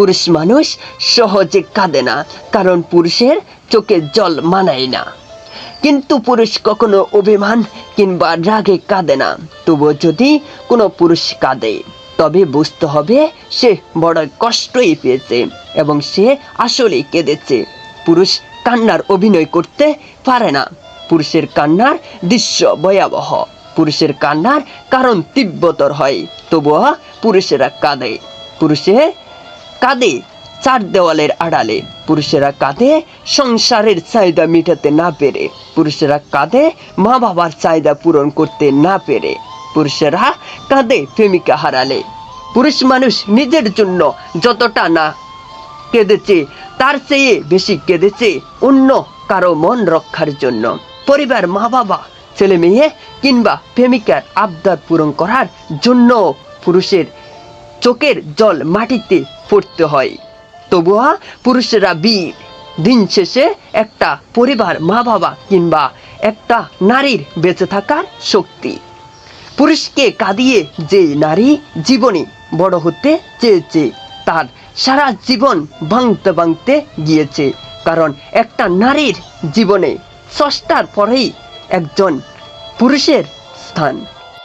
পুরুষ মানুষ সহজে কাঁদে না, কারণ পুরুষের চোখে জল মানায় না। কিন্তু পুরুষ কখনো অভিমান কিংবা রাগে কাঁদে না, তবুও যদি কোনো পুরুষ কাঁদে, তবে বুঝতে হবে সে বড় কষ্টই পেয়েছে এবং সে আসলেই কেঁদেছে। পুরুষ কান্নার অভিনয় করতে পারে না। পুরুষের কান্নার দৃশ্য ভয়াবহ। পুরুষের কান্নার কারণ তীব্রতর হয়, তবুও পুরুষেরা কাঁদে। পুরুষে কাঁদে চার দেওয়ালের আড়ালে। পুরুষেরা কাঁদে, সংসারের চাহিদা মেটাতে না পেরে। পুরুষেরা কাঁদে মা বাবার চাহিদা পূরণ করতে না পেরে। পুরুষেরা কাঁদে প্রেমিকা হারালে। পুরুষ মানুষ নিজের জন্য যতটা না কেঁদেছে, তার চেয়ে বেশি কেঁদেছে অন্য কারও মন রক্ষার জন্য। পরিবার মা বাবা ছেলে মেয়ে কিংবা প্রেমিকার আবদার পূরণ করার জন্য পুরুষের চোখের জল মাটিতে পড়তে হয়। তবুয়া পুরুষেরা বীর। দিন শেষে একটা পরিবার মা বাবা কিংবা একটা নারীর বেঁচে থাকার শক্তি। পুরুষকে কাঁদিয়ে যে নারী জীবনে বড় হতে চেয়েছে, তার সারা জীবন ভাঙতে ভাঙতে গিয়েছে। কারণ একটা নারীর জীবনে ষষ্ঠার পরেই একজন পুরুষের স্থান।